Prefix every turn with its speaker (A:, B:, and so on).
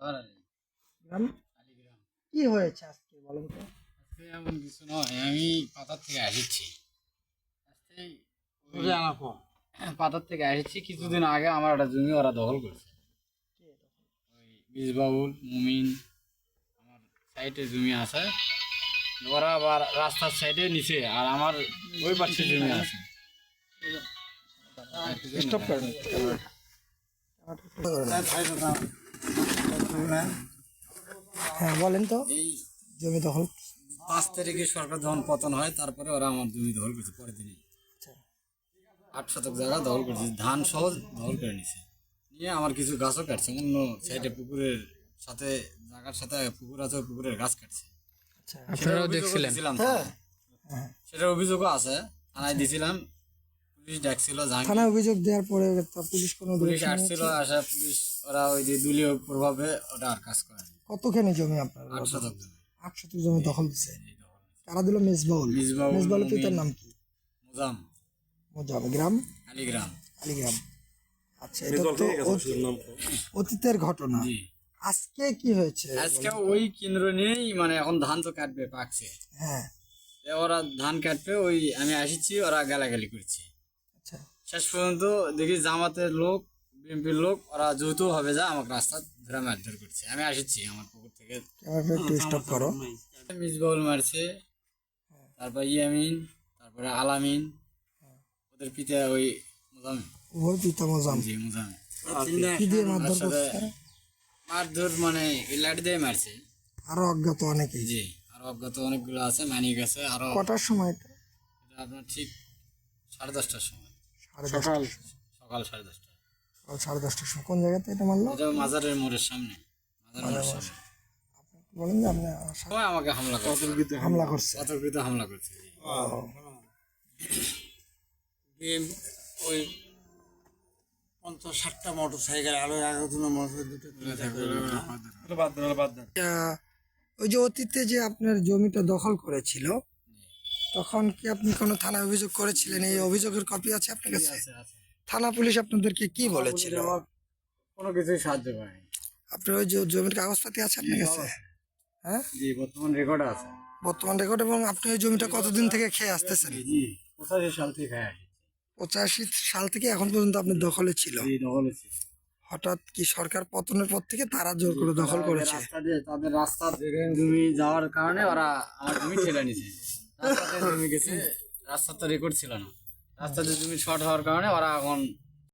A: গ্রাম কি হয়েছে আজকে বলেন তো?
B: আজকে এমন কিছু নয় আমি পাতার থেকে আসছি। ওই পাতার থেকে আসছি কিছুদিন আগে আমার একটা জমি ওরা দখল করছে। ওই বীজবাবুল মুমিন আমার সাইডে জমি আছে। ওরা আবার রাস্তার সাইডে নিচে আর আমার ওই পাশে জমি আছে।
A: স্টপ করেন। হ্যাঁ বলেন তো। জমি দখল।
B: পাঁচ তারিখে সরকার যখন পতন হয় তারপরে ওরা আমার জমি দখল করছে পরের দিনে
A: আচ্ছা।
B: আট শতক জায়গা দখল করেছে ধান সহ দখল করে নিছে। নিয়ে আমার কিছু গাছও কাটছে অন্য সাইডে পুকুরের সাথে জায়গার সাথে পুকুর আছে পুকুরের গাছ কাটছে।
A: আচ্ছা।
B: সেটার
A: হ্যাঁ।
B: সেটার অভিযোগও আছে থানায় দিছিলাম। পুলিশ ডাকছিল
A: থানায় অভিযোগ দেওয়ার পরে পুলিশ কোনো
B: পুলিশ আসছিল আসা পুলিশ ওরা ওই যে দলীয় প্রভাবে ওটা আর কাজ করে
A: কতখানি জমি আপনার?
B: জমি।
A: আট শতক জমি দখল। কারা দিল? মেজবাউল। মেজবাউলের পিতার নাম কি?
B: মুজাম।
A: মোজাম। গ্রাম?
B: আলিগ্রাম
A: আলিগ্রাম আচ্ছা এটা তো অতীতের ঘটনা। আজকে কি হয়েছে?
B: আজকে ওই কেন্দ্র নিয়েই মানে এখন ধান তো কাটবে পাকছে।
A: হ্যাঁ।
B: ওরা ধান কাটবে ওই আমি আসিছি ওরা গালাগালি করছে। শেষ পর্যন্ত দেখি জামাতের লোক বিএনপির লোক ওরা যৌথ ভাবে যা আমাকে রাস্তা ধরে মারধর করছে। আমি আসিছি আমার পুকুর থেকে।
A: একটু স্টপ করো।
B: মিসবাউল মারছে। তারপর ইয়ামিন তারপরে আলামিন ওদের পিতা ওই মুজামিন
A: ওই পিতা মোজাম
B: জি মুজামিন
A: কি? দিয়ে মারধর
B: সাথে-
A: করছে?
B: মারধর মানে লাঠি দিয়ে মারছে।
A: আরও অজ্ঞাত অনেকেই।
B: জি আরও অজ্ঞাত অনেকগুলো আছে মানিক আছে আরও
A: কটার সময় এটা?
B: এটা আপনার ঠিক সাড়ে দশটার সময়।
A: দশটা
B: সকাল সাড়ে দশটা
A: সকাল সাড়ে দশটার সময়। কোন জায়গাতে এটা মারলো?
B: এটা মাজারের মোড়ের সামনে। মাজার মোড়ের সামনে।
A: বলেন যে আপনি
B: সবাই আমাকে হামলা করছে।
A: হামলা করছে।
B: অতর্কিত হামলা করছে।
C: ওই পঞ্চাশ ষাটটা মোটর সাইকেল আরও একজন মোটর দুটো
A: আহ, ওই যে অতীতে যে আপনার জমিটা দখল করেছিল তখন কি আপনি কোনো থানায় অভিযোগ করেছিলেন? এই অভিযোগের কপি আছে আপনার কাছে। থানা পুলিশ আপনাদেরকে কি বলেছিল?
B: কোনো কিছুই সাহায্য করেনি।
A: আপনার ওই যে জমির কাগজপাতি আছে আপনার কাছে? হ্যাঁ?
B: জি বর্তমান রেকর্ড আছে।
A: বর্তমান রেকর্ড এবং আপনি ওই জমিটা কতদিন থেকে খেয়ে আসতেছেন?
B: জি পঁচাশি সাল থেকে খায় আসি
A: পঁচাশি সাল থেকে এখন পর্যন্ত আপনার দখলে ছিল?
B: জি দখল ছিল।
A: হঠাৎ কি সরকার পতনের পর থেকে তারা জোর করে দখল করেছে?
B: তাদের রাস্তা জমি যাওয়ার কারণে ওরা আমার জমি ঠেলে নিছে। রাস্তাতে জমি গেছে রাস্তার তো রেকর্ড ছিল না। রাস্তাতে জমি শর্ট হওয়ার কারণে ওরা এখন